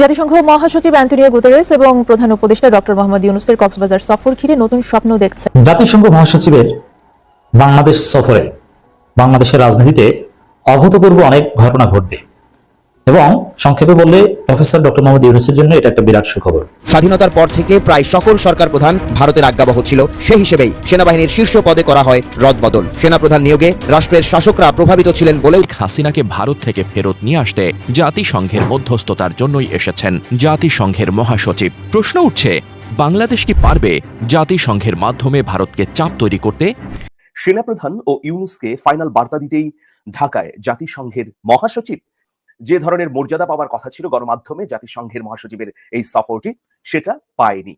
জাতিসংঘ মহাসচিব Antonio Guterres এবং প্রধান উপদেষ্টা ডক্টর মোহাম্মদ ইউনুসের কক্সবাজার সফর ঘিরে নতুন স্বপ্ন দেখছে। জাতিসংঘ মহাসচিবের বাংলাদেশ সফরে বাংলাদেশের রাজনীতিতে অভূতপূর্ব অনেক ঘটনা ঘটবে। এবং সংক্ষেপে বললে প্রফেসর ডক্টর মোহাম্মদ ইউনুসের জন্য এটা একটা বিরাট সুখবর। স্বাধীনতার পর থেকে প্রায় সকল সরকার প্রধান ভারতের আজ্ঞাবহ ছিল। সেই হিসেবেই সেনাবাহিনীর শীর্ষ পদে করা হয় রদবদল। সেনাপ্রধান নিয়োগে রাষ্ট্রের শাসকরা প্রভাবিত ছিলেন বলেও হাসিনাকে ভারত থেকে ফেরত নিয়ে আসতে জাতিসংঘের মধ্যস্থতার জন্যই এসেছেন জাতিসংঘের মহাসচিব। প্রশ্ন উঠছে বাংলাদেশ কি পারবে জাতিসংঘের মাধ্যমে ভারতকে চাপ তৈরি করতে? সেনাপ্রধান ও ইউনুসকে ফাইনাল বার্তা দিতেই ঢাকায় জাতিসংঘের মহাসচিব যে ধরনের মর্যাদা পাওয়ার কথা ছিল গণমাধ্যমে জাতিসংঘের মহাসচিবের এই সফরটি সেটা পায়নি।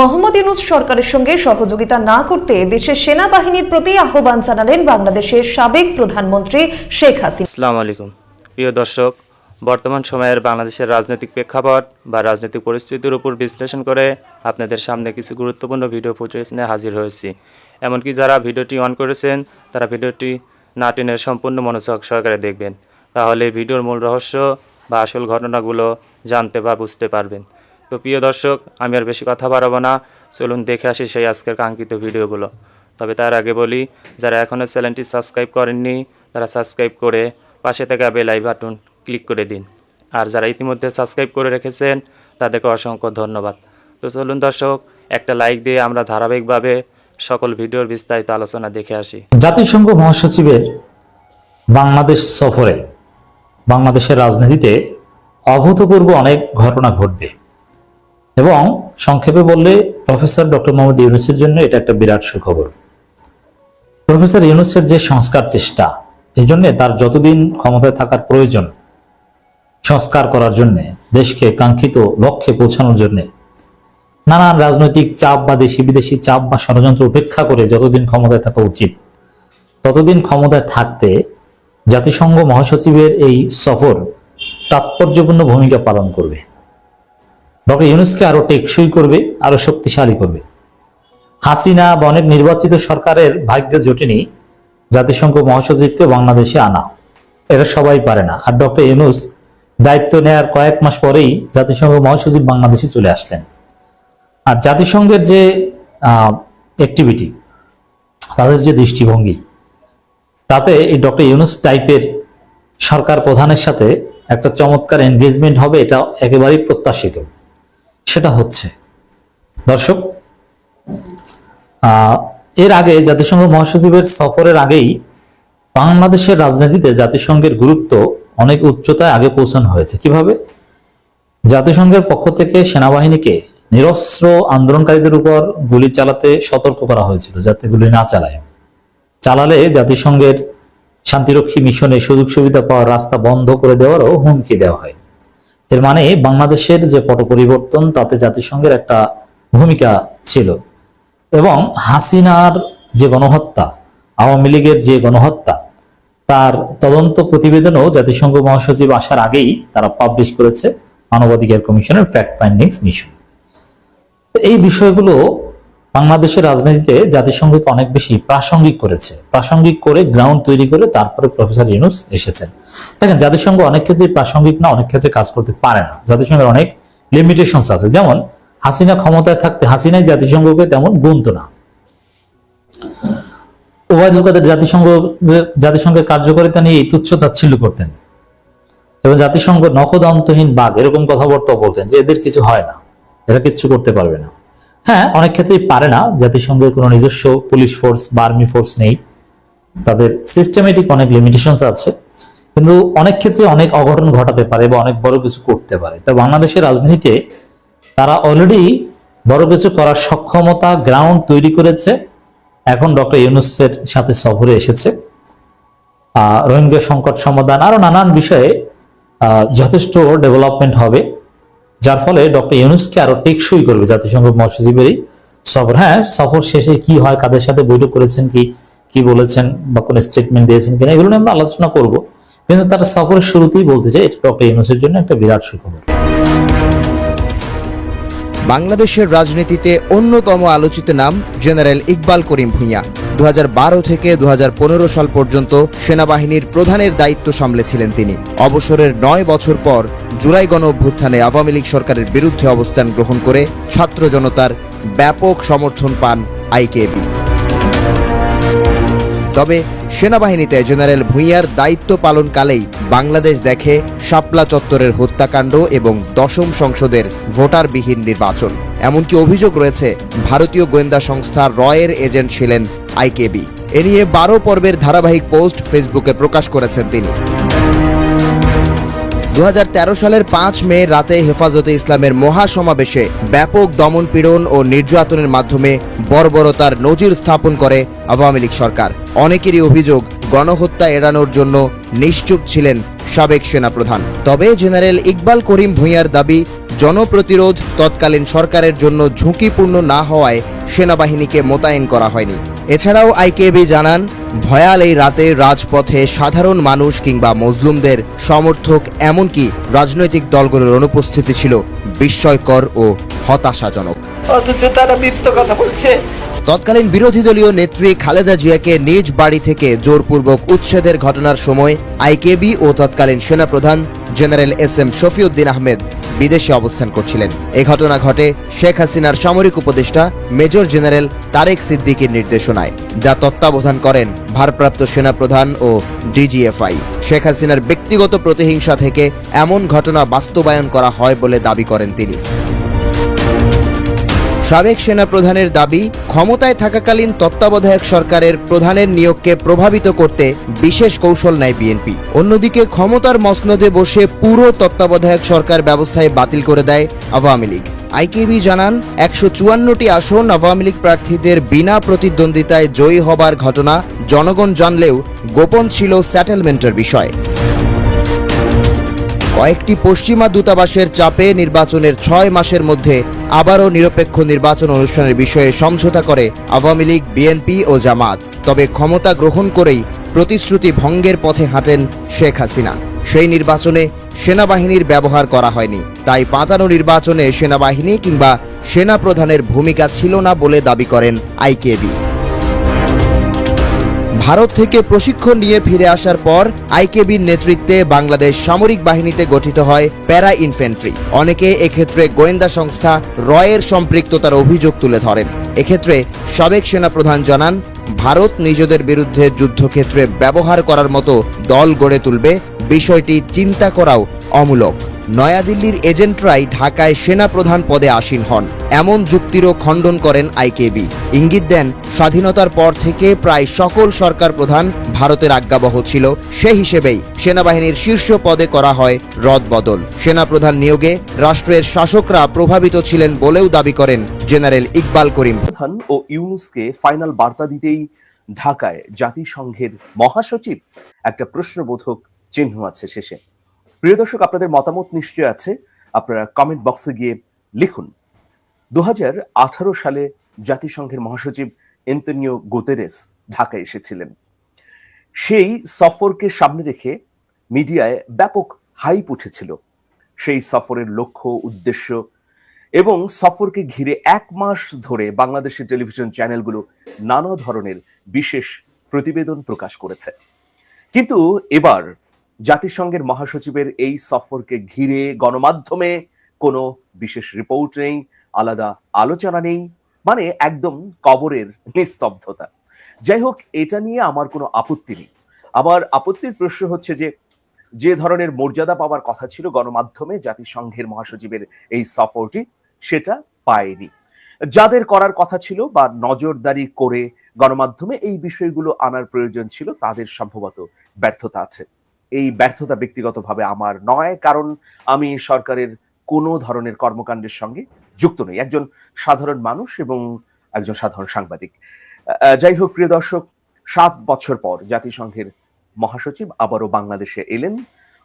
মোহাম্মদ ইউনুস সরকারের সঙ্গে সহযোগিতা না করতে দেশের সেনাবাহিনীর প্রতি আহ্বান জানালেন বাংলাদেশের সাবেক প্রধানমন্ত্রী শেখ হাসিনা। আসসালামু আলাইকুম। প্রিয় দর্শক বর্তমান সময়ের বাংলাদেশের রাজনৈতিক প্রেক্ষাপট বা রাজনৈতিক পরিস্থিতির উপর বিশ্লেষণ করে আপনাদের সামনে কিছু গুরুত্বপূর্ণ ভিডিও ফুটেজ নিয়ে হাজির হয়েছি। এমনকি যারা ভিডিওটি অন করেছেন তারা ভিডিওটি না টেনে সম্পূর্ণ মনোযোগ সহকারে দেখবেন। তাহলে ভিডিওর মূল রহস্য বা আসল ঘটনাগুলো জানতে বা বুঝতে পারবেন। তো প্রিয় দর্শক, আমি আর বেশি কথা বাড়াবো না। চলুন দেখে আসি সেই আজকের কাঙ্ক্ষিত ভিডিওগুলো। তবে তার আগে বলি, যারা এখনও চ্যানেলটি সাবস্ক্রাইব করেননি, তারা সাবস্ক্রাইব করে পাশে থাকা বেল আই বাটন ক্লিক করে দিন। আর যারা ইতিমধ্যে সাবস্ক্রাইব করে রেখেছেন, তাদেরকে অসংখ্য ধন্যবাদ। তো চলুন দর্শক, একটা লাইক দিয়ে আমরা ধারাবাহিকভাবে সকল ভিডিওর বিস্তারিত আলোচনা দেখে আসি। জাতিসংঘ মহাসচিবের বাংলাদেশ সফরে বাংলাদেশের রাজনীতিতে অভূতপূর্ব অনেক ঘটনা ঘটবে। এবং সংক্ষেপে বললে প্রফেসর ডক্টর মোহাম্মদ ইউনুসের জন্য এটা একটা বিরাট সুখবর। প্রফেসর ইউনুসের যে সংস্কার চেষ্টা, এই জন্য তার যতদিন ক্ষমতায় থাকার প্রয়োজন, সংস্কার করার জন্য, দেশকে কাঙ্ক্ষিত লক্ষ্যে পৌঁছানোর জন্য, নানান রাজনৈতিক চাপ বা দেশি বিদেশি চাপ বা ষড়যন্ত্র উপেক্ষা করে যতদিন ক্ষমতায় থাকা উচিত, ততদিন ক্ষমতায় থাকতে জাতিসংঘ মহাসচিবের এই সফর তাৎপর্যপূর্ণ ভূমিকা পালন করবে। ডক্টর ইউনুসকে আরও টেকসই করবে আরও শক্তিশালী করবে। হাসিনা বা অনেক নির্বাচিত সরকারের ভাগ্যে জোটেনি, জাতিসংঘ মহাসচিবকে বাংলাদেশে আনা। এরা সবাই পারে না। আর ডক্টর ইউনুস দায়িত্ব নেয়ার কয়েক মাস পরেই জাতিসংঘ মহাসচিব বাংলাদেশে চলে আসলেন। আর জাতিসংঘের যে অ্যাক্টিভিটি তাদের যে দৃষ্টিভঙ্গি তাতে এই ডক্টর ইউনুস টাইপের সরকার প্রধানের সাথে একটা চমৎকার এনগেজমেন্ট হবে, এটা একেবারেই প্রত্যাশিত। সেটা হচ্ছে, দর্শক এর আগে জাতিসংঘ মহাসচিবের সফরের আগেই বাংলাদেশের রাজনীতিতে জাতিসংঘের গুরুত্ব অনেক উচ্চতায় আগে পৌঁছানো হয়েছে। কীভাবে? জাতিসংঘের পক্ষ থেকে সেনাবাহিনীকে নিরস্ত্র আন্দোলনকারীদের উপর গুলি চালাতে সতর্ক করা হয়েছিল, যাতে গুলি না চালায়। চালালে জাতিসংঘের শান্তিরক্ষী মিশনে সুযোগ সুবিধা পাওয়ার রাস্তা বন্ধ করে দেওয়ারও হুমকি দেওয়া হয়। এর মানে বাংলাদেশের যে পট পরিবর্তন, তাতে জাতিসংঘের একটা ভূমিকা ছিল। এবং হাসিনার যে গণহত্যা, আওয়ামী লীগের যে গণহত্যা, তার তদন্ত প্রতিবেদনও জাতিসংঘ মহাসচিব আসার আগেই তারা পাবলিশ করেছে মানবাধিকার কমিশনের ফ্যাক্ট ফাইন্ডিংস মিশন এই বিষয়গুলো বাংলাদেশের রাজনীতিতে জাতিসংঘকে অনেক বেশি প্রাসঙ্গিক করেছে। প্রাসঙ্গিক করে গ্রাউন্ড তৈরি করে তারপরে প্রফেসর ইউনুস এসেছেন। দেখেন, জাতিসংঘ অনেক ক্ষেত্রে প্রাসঙ্গিক না, অনেক ক্ষেত্রে কাজ করতে পারে না। জাতিসংঘের অনেক লিমিটেশনস আছে। যেমন, হাসিনা ক্ষমতায় থাকতে হাসিনাই জাতিসংঘকে তেমন গুনতো না। ওবায়দুল কাদের জাতিসংঘ, জাতিসংঘের কার্যকারিতা নিয়ে তুচ্ছ তাচ্ছিল্য করতেন। এবং জাতিসংঘ নখদন্তহীন বাঘ, এরকম কথাবার্তাও বলতেন যে এদের কিছু হয় না। এরা কিচ্ছু করতে পারবে না। হ্যাঁ অনেক ক্ষেত্রেই পারে না। জাতিসংঘের কোনো নিজস্ব পুলিশ ফোর্স বা আর্মি ফোর্স নেই। তাদের সিস্টেমেটিক অনেক লিমিটেশনস আছে। কিন্তু অনেক ক্ষেত্রে অনেক অঘটন ঘটাতে পারে বা অনেক বড় কিছু করতে পারে। তা বাংলাদেশের রাজনীতিতে তারা অলরেডি বড় কিছু করার সক্ষমতা গ্রাউন্ড তৈরি করেছে। এখন ডক্টর ইউনুসের সাথে সফরে এসেছে। রোহিঙ্গা সংকট সমাধান আরও নানান বিষয়ে যথেষ্ট ডেভেলপমেন্ট হবে। যার ফলে ডক্টর ইউনুসকে আরও টেকসই করবে জাতিসংঘ মহাসচিবের সফর হ্যাঁ সফর শেষে কি হয়, কাদের সাথে বৈঠক করেছেন, কি কি বলেছেন, বা কোন স্টেটমেন্ট দিয়েছেন কিনা, এগুলো আমরা আলোচনা করব। কিন্তু তার সফরের শুরুতেই বলতে চাই, এটা ডক্টর ইউনুসের জন্য একটা বিরাট সুখবর। বাংলাদেশের রাজনীতিতে অন্যতম আলোচিত নাম জেনারেল ইকবাল করিম ভুঁইয়া। দু হাজার বারো থেকে দু হাজার পনেরো সাল পর্যন্ত সেনাবাহিনীর প্রধানের দায়িত্ব সামলেছিলেন তিনি। অবসরের নয় বছর পর জুলাই গণ অভ্যুত্থানে আওয়ামী লীগ সরকারের বিরুদ্ধে অবস্থান গ্রহণ করে ছাত্র জনতার ব্যাপক সমর্থন পান আইকেবি। তবে সেনাবাহিনীতে জেনারেল ভূঁইয়ার দায়িত্ব পালনকালেই বাংলাদেশ দেখে শাপলা চত্বরের হত্যাকাণ্ড এবং দশম সংসদের ভোটারবিহীন নির্বাচন। এমনকি অভিযোগ রয়েছে, ভারতীয় গোয়েন্দা সংস্থা রয়ের এজেন্ট ছিলেন আইকেবি। এ নিয়ে বারো পর্বের ধারাবাহিক পোস্ট ফেসবুকে প্রকাশ করেছেন তিনি। দু হাজার তেরো সালের পাঁচ মে রাতে হেফাজতে ইসলামের মহাসমাবেশে ব্যাপক দমনপীড়ন ও নির্যাতনের মাধ্যমে বর্বরতার নজির স্থাপন করে আওয়ামী লীগ সরকার। অনেকেরই অভিযোগ, গণহত্যা এড়ানোর জন্য নিশ্চুপ ছিলেন সাবেক সেনাপ্রধান। তবে জেনারেল ইকবাল করিম ভূঁইয়ার দাবি, জনপ্রতিরোধ তৎকালীন সরকারের জন্য ঝুঁকিপূর্ণ না হওয়ায় সেনাবাহিনীকে মোতায়েন করা হয়নি। এছাড়াও আইকেবি জানান ভয়াল এই রাতে রাজপথে সাধারণ মানুষ কিংবা মজলুমদের সমর্থক এমনকি রাজনৈতিক দলগুলোর অনুপস্থিতি ছিল বিস্ময়কর ও হতাশাজনক। অথচ তারা মিথ্য কথা বলছে। তৎকালীন বিরোধী দলীয় নেত্রী খালেদা জিয়াকে নিজ বাড়ি থেকে জোরপূর্বক উচ্ছেদের ঘটনার সময় আইকেবি ও তৎকালীন সেনাপ্রধান general S M Shafiuddin Ahmed বিদেশে অবস্থান করছিলেন। এ ঘটনা ঘটে শেখ হাসিনার সামরিক উপদেষ্টা মেজর জেনারেল তারেক সিদ্দিকীর নির্দেশনায়, যা তত্ত্বাবধান করেন ভারপ্রাপ্ত সেনাপ্রধান ও ডিজিএফআই। শেখ হাসিনার ব্যক্তিগত প্রতিহিংসা থেকে এমন ঘটনা বাস্তবায়ন করা হয় বলে দাবি করেন তিনি। সাবেক সেনাপ্রধানের দাবি, ক্ষমতায় থাকাকালীন তত্ত্বাবধায়ক সরকারের প্রধানের নিয়োগকে প্রভাবিত করতে বিশেষ কৌশল নেয় বিএনপি। অন্যদিকে ক্ষমতার মসনদে বসে পুরো তত্ত্বাবধায়ক সরকার ব্যবস্থায় বাতিল করে দেয় আওয়ামী লীগ। আইকেবি জানান, একশো চুয়ান্নটি আসন আওয়ামী লীগ প্রার্থীদের বিনা প্রতিদ্বন্দ্বিতায় জয়ী হবার ঘটনা জনগণ জানলেও গোপন ছিল সেটেলমেন্টের বিষয়। কয়েকটি পশ্চিমা দূতাবাসের চাপে নির্বাচনের ছয় মাসের মধ্যে আবারও নিরপেক্ষ নির্বাচন অনুষ্ঠানের বিষয়ে সমঝোতা করে আওয়ামী লীগ, বিএনপি ও জামাত। তবে ক্ষমতা গ্রহণ করেই প্রতিশ্রুতি ভঙ্গের পথে হাঁটেন শেখ হাসিনা। সেই নির্বাচনে সেনাবাহিনীর ব্যবহার করা হয়নি। তাই পাতানো নির্বাচনে সেনাবাহিনী কিংবা সেনা প্রধানের ভূমিকা ছিল না বলে দাবি করেন আইকেবি। ভারত থেকে প্রশিক্ষণ নিয়ে ফিরে আসার পর আইকেবির নেতৃত্বে বাংলাদেশ সামরিক বাহিনীতে গঠিত হয় প্যারা ইনফ্যান্ট্রি। অনেকে এক্ষেত্রে গোয়েন্দা সংস্থা রয়ের সম্পৃক্ততার অভিযোগ তুলে ধরেন। এক্ষেত্রে সাবেক সেনাপ্রধান জানান, ভারত নিজেদের বিরুদ্ধে যুদ্ধক্ষেত্রে ব্যবহার করার মতো দল গড়ে তুলবে বিষয়টি চিন্তা করাও অমূলক। নয়াদিল্লির এজেন্টরাই ঢাকায় সেনাপ্রধান পদে আসীন হন। এমন যুক্তিরও খণ্ডন করেন আইকেবি। ইঙ্গিত দেন, স্বাধীনতার পর থেকে প্রায় সকল সরকার প্রধান ভারতের আজ্ঞাবহ ছিল। সে হিসেবেই সেনাবাহিনীর শীর্ষ পদে করা হয় রদবদল সেনাপ্রধান নিয়োগে রাষ্ট্রের শাসকরা প্রভাবিত ছিলেন বলেও দাবি করেন জেনারেল ইকবাল করিম। প্রধান ও ইউনুসকে ফাইনাল বার্তা দিতেই ঢাকায় জাতিসংঘের মহাসচিব একটা প্রশ্নবোধক চিহ্ন আছে শেষে। প্রিয় দর্শক, আপনাদের মতামত নিশ্চয় আছে। আপনারা কমেন্ট বক্সে গিয়ে লিখুন। দু হাজার আঠারো সালে জাতিসংঘের মহাসচিব এন্তনিও গোতেরেস ঢাকায় এসেছিলেন। সেই সফরকে সামনে রেখে মিডিয়ায় ব্যাপক হাইপ উঠেছিল। সেই সফরের লক্ষ্য, উদ্দেশ্য এবং সফরকে ঘিরে এক মাস ধরে বাংলাদেশের টেলিভিশন চ্যানেলগুলো নানা ধরনের বিশেষ প্রতিবেদন প্রকাশ করেছে। কিন্তু এবার জাতিসংঘের মহাসচিবের এই সফরকে ঘিরে গণমাধ্যমে কোনো বিশেষ রিপোর্ট নেই, আলাদা আলোচনা নেই মানে একদম কবরের নিস্তব্ধতা। যাই হোক, এটা নিয়ে আমার কোনো আপত্তি নেই। আমার আপত্তির প্রশ্ন হচ্ছে যে যে ধরনের মর্যাদা পাওয়ার কথা ছিল গণমাধ্যমে জাতিসংঘের মহাসচিবের এই সফরটি, সেটা পায়নি। যাদের করার কথা ছিল বা নজরদারি করে গণমাধ্যমে এই বিষয়গুলো আনার প্রয়োজন ছিল, তাদের সম্ভবত ব্যর্থতা আছে। এই ব্যর্থতা ব্যক্তিগতভাবে আমার নয়, কারণ আমি সরকারের কোনো ধরনের কর্মকাণ্ডের সঙ্গে যুক্ত নই। একজন সাধারণ মানুষ এবং একজন সাধারণ সাংবাদিক। যাই হোক, প্রিয় দর্শক, সাত বছর পর জাতিসংঘের মহাসচিব আবারও বাংলাদেশে এলেন।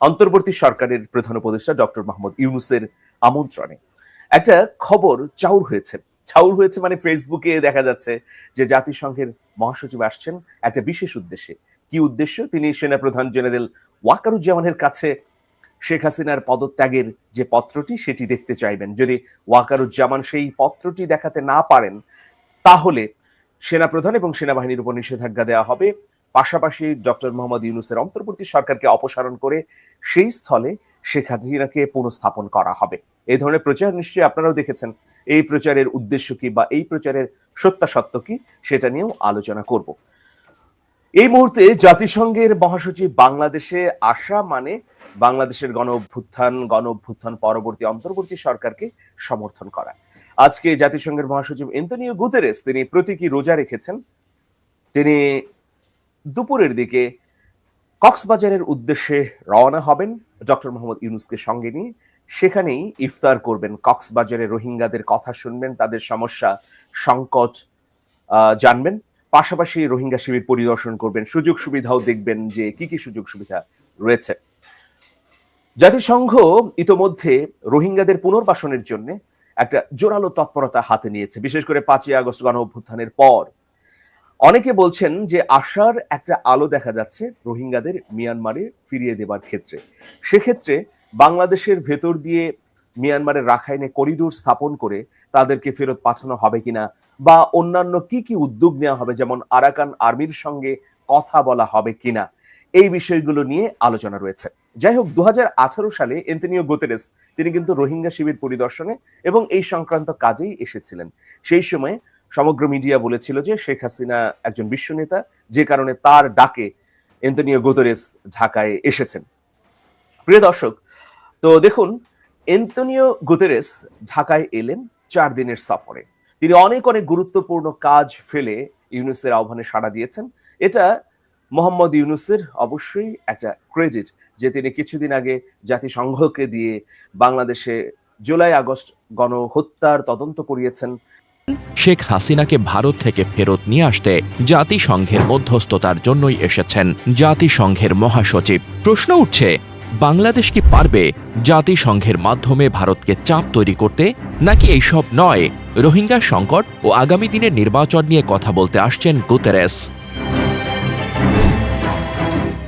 অন্তর্বর্তী সরকারের প্রধান উপদেষ্টা ডক্টর মোহাম্মদ ইউনুসের আমন্ত্রণে। একটা খবর চাউর হয়েছে। চাউর হয়েছে মানে ফেসবুকে দেখা যাচ্ছে যে জাতিসংঘের মহাসচিব আসছেন একটা বিশেষ উদ্দেশ্যে। কি উদ্দেশ্য? তিনি সেনাপ্রধান জেনারেল ওয়াকারুজ্জামানের কাছে শেখ হাসিনার পদত্যাগের যে পত্রটি সেটি দেখতে চাইবেন। যদি ওয়াকারুজ্জামান সেই পত্রটি দেখাতে না পারেন, তাহলে সেনাপ্রধান এবং সেনাবাহিনীর উপর নিষেধাজ্ঞা দেওয়া হবে। পাশাপাশি ডক্টর মোহাম্মদ ইউনুসের অন্তর্বর্তী সরকারকে অপসারণ করে সেই স্থলে শেখ হাসিনাকে পুনঃস্থাপন করা হবে। এই ধরনের প্রচার নিশ্চয়ই আপনারাও দেখেছেন। এই প্রচারের উদ্দেশ্য কি বা এই প্রচারের সত্যাসত্য কি, সেটা নিয়েও আলোচনা করব। এই মুহূর্তে জাতিসংঘের মহাসচিব বাংলাদেশে আসা মানে বাংলাদেশের গণ অভ্যুত্থান গণ অভ্যুত্থান পরবর্তী অন্তর্বর্তী সরকারকে সমর্থন করা। আজকে জাতিসংঘের মহাসচিব এন্তনিও গুতেরেস তিনি প্রতীকী রোজা রেখেছেন। তিনি দুপুরের দিকে কক্সবাজারের উদ্দেশ্যে রওনা হবেন ডক্টর মোহাম্মদ ইউনুসকে সঙ্গে নিয়ে। সেখানেই ইফতার করবেন কক্সবাজারের রোহিঙ্গাদের কথা শুনবেন, তাদের সমস্যা, সংকট জানবেন। পাশাপাশি রোহিঙ্গা শিবির পরিদর্শন করবেন। সুযোগ সুবিধাও দেখবেন যে কি কি সুযোগ সুবিধা রয়েছে। জাতিসংঘ ইতোমধ্যে রোহিঙ্গাদের পুনর্বাসনের জন্য একটা জোরালো তৎপরতা হাতে নিয়েছে। বিশেষ করে পাঁচই আগস্ট গণ অভ্যুত্থানের পর। অনেকে বলছেন যে আশার একটা আলো দেখা যাচ্ছে রোহিঙ্গাদের মিয়ানমারে ফিরিয়ে দেবার ক্ষেত্রে। সেক্ষেত্রে বাংলাদেশের ভেতর দিয়ে মিয়ানমারের রাখাইনে করিডোর স্থাপন করে তাদেরকে ফেরত পাঠানো হবে কিনা বা অন্যান্য কি কি উদ্যোগ নেওয়া হবে? যেমন আরাকান আর্মির সঙ্গে কথা বলা হবে কিনা? এই বিষয়গুলো নিয়ে আলোচনা রয়েছে। যাই হোক, দুহাজার আঠারো সালে এন্টনিও গোতেরেস, তিনি কিন্তু রোহিঙ্গা শিবির পরিদর্শনে এবং এই সংক্রান্ত কাজেই এসেছিলেন। সেই সময় সমগ্র মিডিয়া বলেছিল যে শেখ হাসিনা একজন বিশ্ব নেতা, যে কারণে তার ডাকে এন্তনিও গোতরেস ঢাকায় এসেছেন। প্রিয় দর্শক, তো দেখুন এন্তনিও গুতেরেস ঢাকায় এলেন চার দিনের সফরে। তিনি অনেক অনেক গুরুত্বপূর্ণ কাজ ফেলে ইউনুসের আহ্বানে সাড়া দিয়েছেন। এটা মোহাম্মদ ইউনুসের অবশ্যই একটা ক্রেডিট যে তিনি কিছুদিন আগে জাতিসংঘকে দিয়ে বাংলাদেশে জুলাই আগস্ট গণহত্যার তদন্ত করিয়েছেন। শেখ হাসিনাকে ভারত থেকে ফেরত নিয়ে আসতে জাতিসংঘের মধ্যস্থতার জন্যই এসেছেন জাতিসংঘের মহাসচিব। প্রশ্ন উঠছে বাংলাদেশ কি পারবে জাতিসংঘের মাধ্যমে ভারতকে চাপ তৈরি করতে? নাকি এইসব নয়? রোহিঙ্গা সংকট ও আগামী দিনের নির্বাচন নিয়ে কথা বলতে আসছেন গুতেরেস।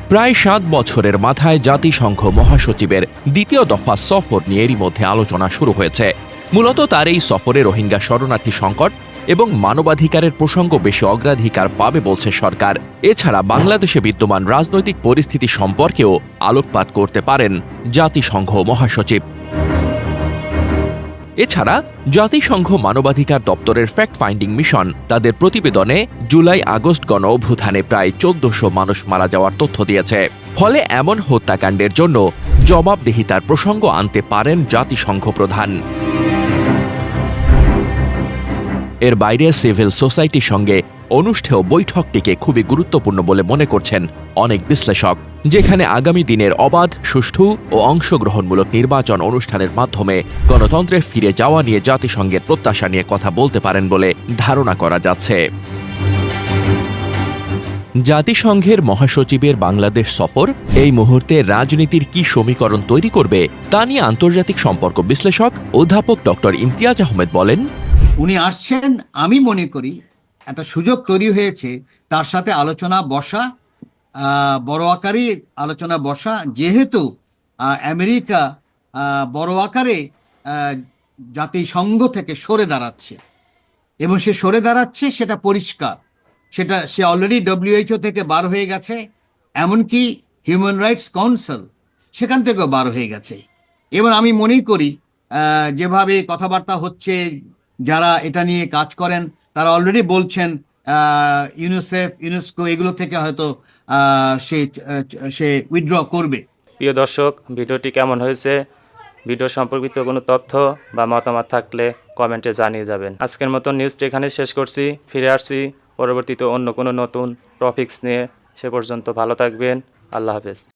প্রায় সাত বছরের মাথায় জাতিসংঘ মহাসচিবের দ্বিতীয় দফা সফর নিয়ে এরই মধ্যে আলোচনা শুরু হয়েছে। মূলত তার এই সফরে রোহিঙ্গা শরণার্থী সংকট এবং মানবাধিকারের প্রসঙ্গ বেশি অগ্রাধিকার পাবে বলছে সরকার। এছাড়া বাংলাদেশে বিদ্যমান রাজনৈতিক পরিস্থিতি সম্পর্কেও আলোকপাত করতে পারেন জাতিসংঘ মহাসচিব। এছাড়া জাতিসংঘ মানবাধিকার দপ্তরের ফ্যাক্ট ফাইন্ডিং মিশন তাদের প্রতিবেদনে জুলাই আগস্ট গণ অভ্যুত্থানে প্রায় চোদ্দশো মানুষ মারা যাওয়ার তথ্য দিয়েছে। ফলে এমন হত্যাকাণ্ডের জন্য জবাবদিহিতার প্রসঙ্গ আনতে পারেন জাতিসংঘ প্রধান। এর বাইরে সিভিল সোসাইটির সঙ্গে অনুষ্ঠেয় বৈঠকটিকে খুবই গুরুত্বপূর্ণ বলে মনে করছেন অনেক বিশ্লেষক, যেখানে আগামী দিনের অবাধ, সুষ্ঠু ও অংশগ্রহণমূলক নির্বাচন অনুষ্ঠানের মাধ্যমে গণতন্ত্রে ফিরে যাওয়া নিয়ে জাতিসংঘের প্রত্যাশা নিয়ে কথা বলতে পারেন বলে ধারণা করা যাচ্ছে। জাতিসংঘের মহাসচিবের বাংলাদেশ সফর এই মুহূর্তে রাজনীতির কি সমীকরণ তৈরি করবে তা নিয়ে আন্তর্জাতিক সম্পর্ক বিশ্লেষক অধ্যাপক ডক্টর ইমতিয়াজ আহমেদ বলেন উনি আসছেন, আমি মনে করি একটা সুযোগ তৈরি হয়েছে, তার সাথে আলোচনা বসা বড় আকারে আলোচনা বসা, যেহেতু আমেরিকা বড় আকারে জাতিসংঘ থেকে সরে দাঁড়াচ্ছে। এবং সে সরে দাঁড়াচ্ছে সেটা পরিষ্কার। সেটা, সে অলরেডি ডব্লিউএইচও থেকে বার হয়ে গেছে, এমনকি হিউম্যান রাইটস কাউন্সিল সেখান থেকেও বার হয়ে গেছে। এবার আমি মনেই করি যেভাবে কথাবার্তা হচ্ছে যারা এটা নিয়ে কাজ করেন, তারা অলরেডি বলছেন ইউনিসেফ ইউনেস্কো এগুলো থেকে হয়তো সে সে উইথড্র করবে। প্রিয় দর্শক, ভিডিওটি কেমন হয়েছে? ভিডিও সম্পর্কিত কোনো তথ্য বা মতামত থাকলে কমেন্টে জানিয়ে যাবেন। আজকের মতো নিউজটি এখানে শেষ করছি। ফিরে আসছি পরবর্তীতে অন্য কোনো নতুন টপিকস নিয়ে। সে পর্যন্ত ভালো থাকবেন। আল্লাহ হাফেজ।